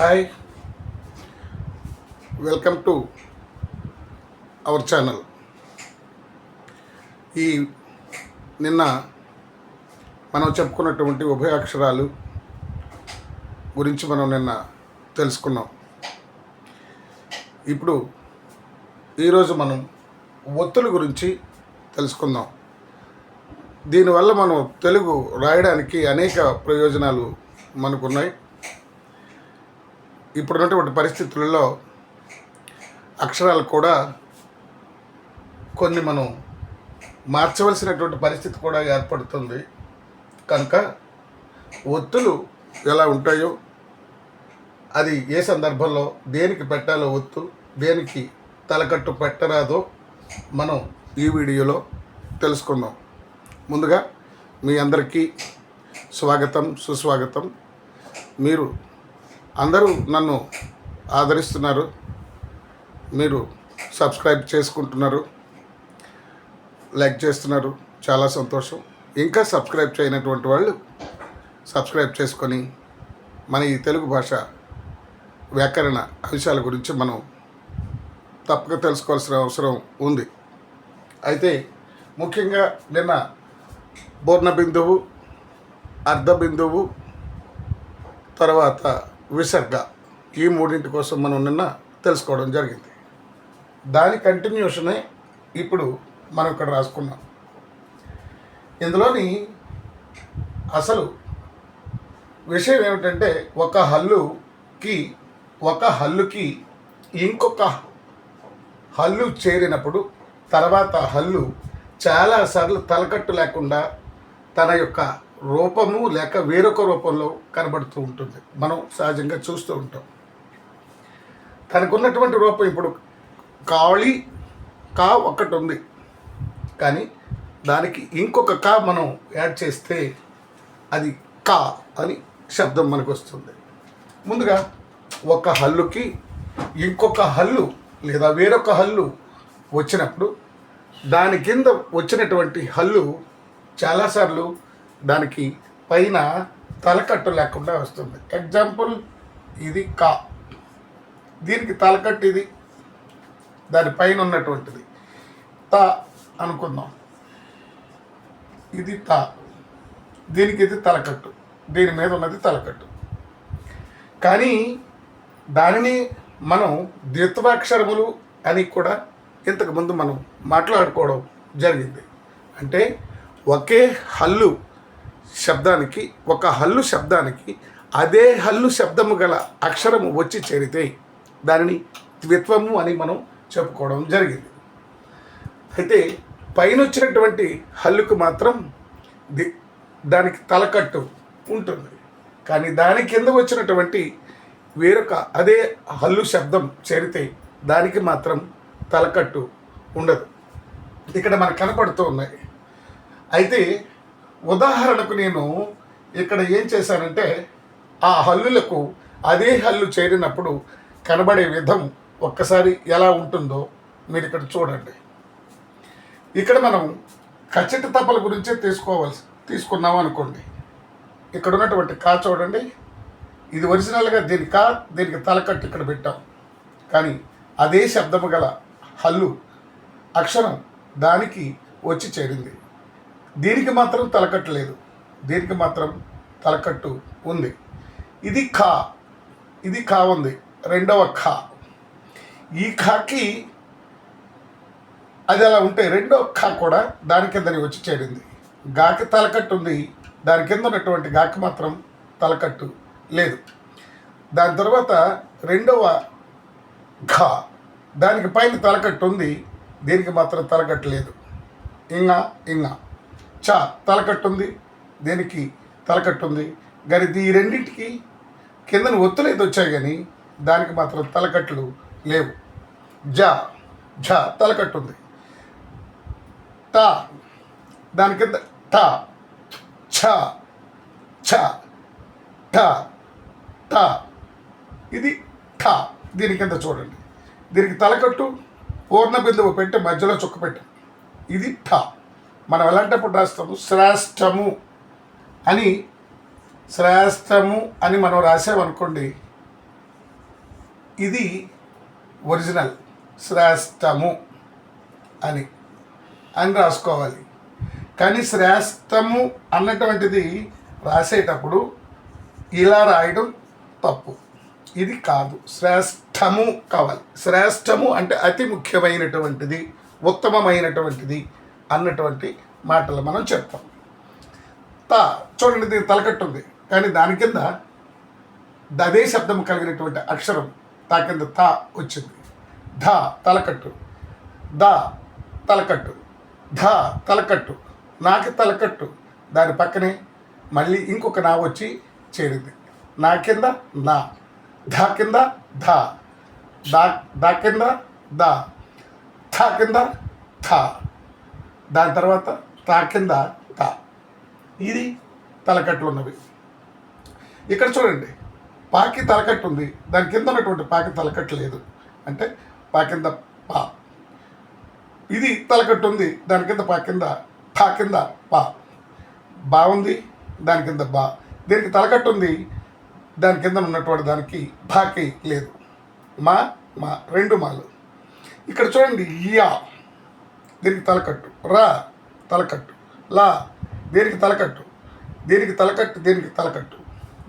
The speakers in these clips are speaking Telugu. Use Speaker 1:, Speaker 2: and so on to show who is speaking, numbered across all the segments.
Speaker 1: Hi. Welcome to our channel ఈ నిన్న మనం చెప్పుకున్నటువంటి ఉభయ అక్షరాలు గురించి మనం నిన్న తెలుసుకున్నాం. ఇప్పుడు ఈరోజు మనం ఒత్తుల గురించి తెలుసుకుందాం. దీనివల్ల మనం తెలుగు రాయడానికి అనేక ప్రయోజనాలు మనకున్నాయి. ఇప్పుడున్నటువంటి పరిస్థితులలో అక్షరాలు కూడా కొన్ని మనం మార్చవలసినటువంటి పరిస్థితి కూడా ఏర్పడుతుంది. కనుక ఒత్తులు ఎలా ఉంటాయో అది ఏ సందర్భంలో దేనికి పెట్టాలో ఒత్తు దేనికి తలకట్టు పెట్టరాదో మనం ఈ వీడియోలో తెలుసుకుందాం. ముందుగా మీ అందరికీ స్వాగతం సుస్వాగతం. మీరు అందరూ నన్ను ఆదరిస్తున్నారు. మీరు సబ్స్క్రైబ్ చేసుకుంటున్నారు. లైక్ చేస్తున్నారు. చాలా సంతోషం. ఇంకా సబ్స్క్రైబ్ చేయనటువంటి వాళ్ళు సబ్స్క్రైబ్ చేసుకొని మన ఈ తెలుగు భాష వ్యాకరణ అంశాల గురించి మనం తప్పక తెలుసుకోవాల్సిన అవసరం ఉంది. అయితే ముఖ్యంగా నిన్న పూర్ణ బిందువు అర్ధ బిందువు తర్వాత విసర్గ ఈ మూడింటి కోసం మనం నిన్న తెలుసుకోవడం జరిగింది. దాని కంటిన్యూషనే ఇప్పుడు మనం ఇక్కడ రాసుకున్నాం. ఇందులోని అసలు విషయం ఏమిటంటే ఒక హల్లుకి ఒక హల్లుకి ఇంకొక హల్లు చేరినప్పుడు తర్వాత హల్లు చాలాసార్లు తలకట్టు లేకుండా తన యొక్క రూపము లేక వేరొక రూపంలో కనబడుతూ ఉంటుంది. మనం సహజంగా చూస్తూ ఉంటాం. తనకున్నటువంటి రూపం ఇప్పుడు కాళి కా ఒక్కటి ఉంది. కానీ దానికి ఇంకొక కా మనం యాడ్ చేస్తే అది కా అని శబ్దం మనకు వస్తుంది. ముందుగా ఒక హల్లుకి ఇంకొక హల్లు లేదా వేరొక హల్లు వచ్చినప్పుడు దాని కింద వచ్చినటువంటి హల్లు చాలాసార్లు దానికి పైన తలకట్టు లేకుండా వస్తుంది. ఎగ్జాంపుల్ ఇది కా. దీనికి తలకట్టు ఇది. దాని పైన ఉన్నటువంటిది. త అనుకుందాం. ఇది త. దీనికి ఇది తలకట్టు. దీని మీద ఉన్నది తలకట్టు. కానీ దానిని మనం ద్విత్వాక్షరములు అని కూడా ఇంతకుముందు మనం మాట్లాడుకోవడం జరిగింది. అంటే ఒకే హల్లు శబ్దానికి ఒక హల్లు శబ్దానికి అదే హల్లు శబ్దము గల అక్షరము వచ్చి చేరితే దానిని త్విత్వము అని మనం చెప్పుకోవడం జరిగింది. అయితే పైన వచ్చినటువంటి హల్లుకు మాత్రం ది దానికి తలకట్టు ఉంటుంది. కానీ దాని కింద వచ్చినటువంటి వేరొక అదే హల్లు శబ్దం చేరితే దానికి మాత్రం తలకట్టు ఉండదు. ఇక్కడ మనకు కనపడుతూ ఉన్నాయి. అయితే ఉదాహరణకు నేను ఇక్కడ ఏం చేశానంటే ఆ హల్లులకు అదే హల్లు చేరినప్పుడు కనబడే విధం ఒక్కసారి ఎలా ఉంటుందో మీరు ఇక్కడ చూడండి. ఇక్కడ మనం కచ్చిట తప్పల గురించే తీసుకోవాల్సి తీసుకున్నాం అనుకోండి. ఇక్కడ ఉన్నటువంటి కా చూడండి. ఇది ఒరిజినల్గా దీని కా దీనికి తలకట్టు ఇక్కడ పెట్టాం. కానీ అదే శబ్దము గల హల్లు అక్షరం దానికి వచ్చి చేరింది. దీనికి మాత్రం తలకట్టు లేదు. దీనికి మాత్రం తలకట్టు ఉంది. ఇది ఖా. ఇది ఖా ఉంది. రెండవ ఖా. ఈ ఖాకి అది అలా ఉంటే రెండో ఖా కూడా దాని కిందని వచ్చి చేరింది. గాకి తలకట్టు ఉంది. దాని కింద ఉన్నటువంటి గాకి మాత్రం తలకట్టు లేదు. దాని తర్వాత రెండవ ఘా దానికి పైన తలకట్టు ఉంది. దీనికి మాత్రం తలకట్టు లేదు. ఇంకా ఇంగ. చ తలకట్టు ఉంది దీనికి? తలకట్టు ఉంది ఈ రెండింటికి కిందన ఒత్తులు వచ్చాయి కానీ దానికి మాత్రం తలకట్లు లేవు. జ ఝ తలకట్టుంది. టా దాని కింద టా ఛ ఛ ఠ టా ఇది ఠ దీని కింద చూడండి. దీనికి తలకట్టు పూర్ణ బిందువు పెట్టి మధ్యలో చుక్క పెట్టు. ఇది ఠ. మనం ఎలాంటప్పుడు రాస్తాము? శ్రేష్టము అని శ్రేష్టము అని మనం రాసామనుకోండి ఇది ఒరిజినల్ శ్రేష్టము అని అని రాసుకోవాలి. కానీ శ్రేష్టము అన్నటువంటిది రాసేటప్పుడు ఇలా రాయడం తప్పు. ఇది కాదు. శ్రేష్టము కావాలి. శ్రేష్టము అంటే అతి ముఖ్యమైనటువంటిది ఉత్తమమైనటువంటిది అన్నటువంటి మాటలు మనం చెప్తాం. త చూడండి దీని తలకట్టు ఉంది కానీ దాని కింద అదే శబ్దం కలిగినటువంటి అక్షరం తా కింద త వచ్చింది. ధ తలకట్టు. ద తలకట్టు. ధ తలకట్టు. నాకి తలకట్టు. దాని పక్కనే మళ్ళీ ఇంకొక నా వచ్చి చేరింది. నా కింద నా. ధ కింద ధ. దా దా కింద దా. థ కింద థ. దాని తర్వాత తా కింద తా. ఇది తలకట్లు ఉన్నవి ఇక్కడ చూడండి పాకి తలకట్టు ఉంది దాని కింద ఉన్నటువంటి పాకి తలకట్టు లేదు. అంటే పా కింద పా. ఇది తలకట్టు ఉంది దాని కింద పా కింద పా కింద పా. బా ఉంది దాని కింద బా. దీనికి తలకట్టు ఉంది దాని కింద ఉన్నటువంటి దానికి బాకి లేదు. మా మా రెండు మాలు. ఇక్కడ చూడండి యా. దీనికి తలకట్టు. రా తలకట్టు. లా దీనికి తలకట్టు? దీనికి తలకట్టు దీనికి తలకట్టు?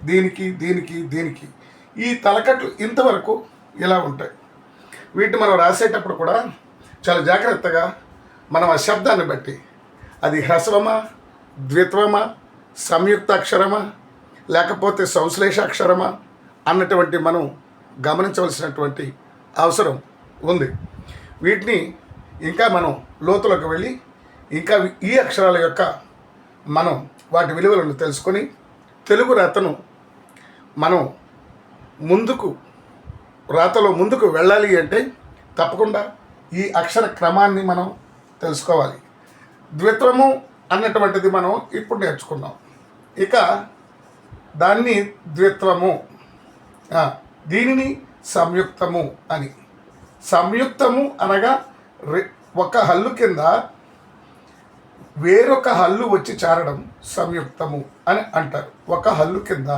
Speaker 1: దీనికి దీనికి దీనికి. ఈ తలకట్లు ఇంతవరకు ఇలా ఉంటాయి. వీటిని మనం రాసేటప్పుడు కూడా చాలా జాగ్రత్తగా మనం ఆ శబ్దాన్ని బట్టి అది హ్రస్వమా ద్విత్వమా సంయుక్త అక్షరమా లేకపోతే సంశ్లేష అక్షరమా అన్నటువంటి మనం గమనించవలసినటువంటి అవసరం ఉంది. వీటిని ఇంకా మనం లోతులోకి వెళ్ళి ఇంకా ఈ అక్షరాల యొక్క మనం వాటి విలువలను తెలుసుకొని తెలుగు రాతను మనం ముందుకు రాతలో ముందుకు వెళ్ళాలి అంటే తప్పకుండా ఈ అక్షర క్రమాన్ని మనం తెలుసుకోవాలి. ద్విత్వము అన్నటువంటిది మనం ఇప్పుడు నేర్చుకున్నాం. ఇక దాన్ని ద్విత్వము దీనిని సంయుక్తము అని. సంయుక్తము అనగా ఒక హల్లు కింద వేరొక హల్లు వచ్చి చేరడం సంయుక్తము అని అంటారు. ఒక హల్లు కింద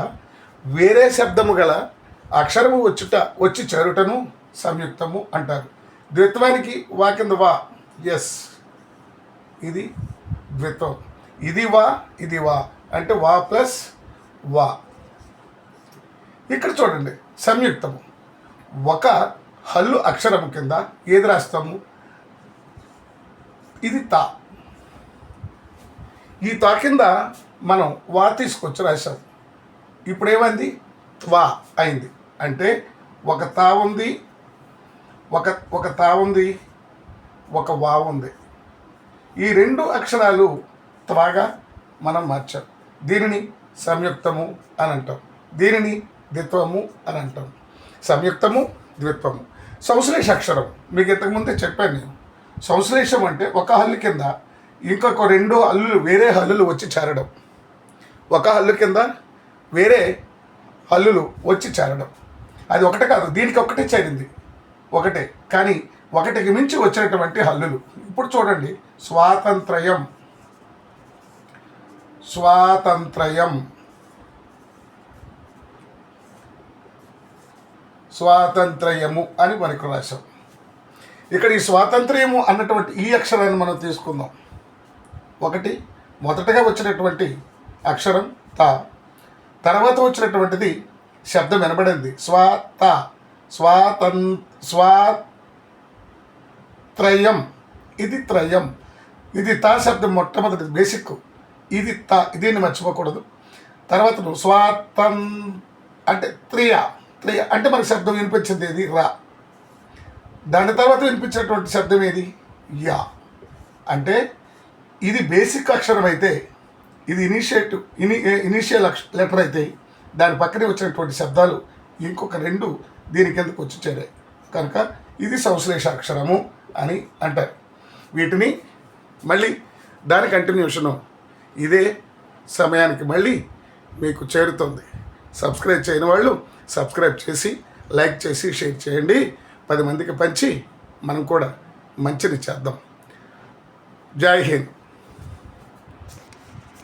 Speaker 1: వేరే శబ్దము గల అక్షరము వచ్చుట వచ్చి చేరుటను సంయుక్తము అంటారు. ద్విత్వానికి వా కింద వా ఎస్ ఇది ద్విత్వం. ఇది వా ఇది వా అంటే వా ప్లస్ వా. ఇక్కడ చూడండి సంయుక్తము. ఒక హల్లు అక్షరము కింద ఏది రాస్తాము? ఇది తా. ఈ తా కింద మనం వా తీసుకొచ్చి రాశాం. ఇప్పుడు ఏమైంది వా అయింది. అంటే ఒక తా ఉంది ఒక ఒక తా ఉంది ఒక వా ఉంది. ఈ రెండు అక్షరాలు త్వాగా మనం మార్చాం. దీనిని సంయుక్తము అని అంటాం. దీనిని ద్విత్వము అని అంటాం. సంయుక్తము ద్విత్వము. సంశ్లేష అక్షరం. మీకు ఇంతకుముందే చెప్పాను నేను. సంశ్లేషం అంటే ఒక హల్లు కింద ఇంకొక రెండు హల్లులు వేరే హల్లులు వచ్చి చేరడం. ఒక హల్లు కింద వేరే హల్లులు వచ్చి చేరడం. అది ఒకటే కాదు దీనికి ఒకటే చేరింది. ఒకటే. కానీ ఒకటికి మించి వచ్చినటువంటి హల్లులు. ఇప్పుడు చూడండి స్వాతంత్రయం. స్వాతంత్రయం. స్వాతంత్రయము అని మనకు రాశాం. ఇక్కడ ఈ స్వాతంత్ర్యము అన్నటువంటి ఈ అక్షరాన్ని మనం తీసుకుందాం. ఒకటి మొదటగా వచ్చినటువంటి అక్షరం త. తర్వాత వచ్చినటువంటిది శబ్దం వినబడింది. స్వాత స్వాతం స్వాత్రయం ఇది త్రయం. ఇది తా శబ్దం మొట్టమొదటి బేసిక్ ఇది త. దీన్ని మర్చిపోకూడదు. తర్వాత నువ్వు స్వాతం అంటే త్రియ. త్రియ అంటే మనకు శబ్దం వినిపించింది ఇది రా. దాని తర్వాత వినిపించినటువంటి శబ్దం ఏది? యా. అంటే ఇది బేసిక్ అక్షరం అయితే ఇది ఇనిషియేటివ్ ఇని ఇనిషియల్ అక్ష లెటర్ అయితే దాని పక్కనే వచ్చినటువంటి శబ్దాలు ఇంకొక రెండు దీని కిందకు వచ్చి చేరాయి? కనుక ఇది సంశ్లేష అక్షరము అని అంటారు. వీటిని మళ్ళీ దాని కంటిన్యూషను ఇదే సమయానికి మళ్ళీ మీకు చేరుతుంది. సబ్స్క్రైబ్ చేయని వాళ్ళు సబ్స్క్రైబ్ చేసి లైక్ చేసి షేర్ చేయండి. పది మందికి పంచి మనం కూడా మంచిది చేద్దాం. జై హింద్.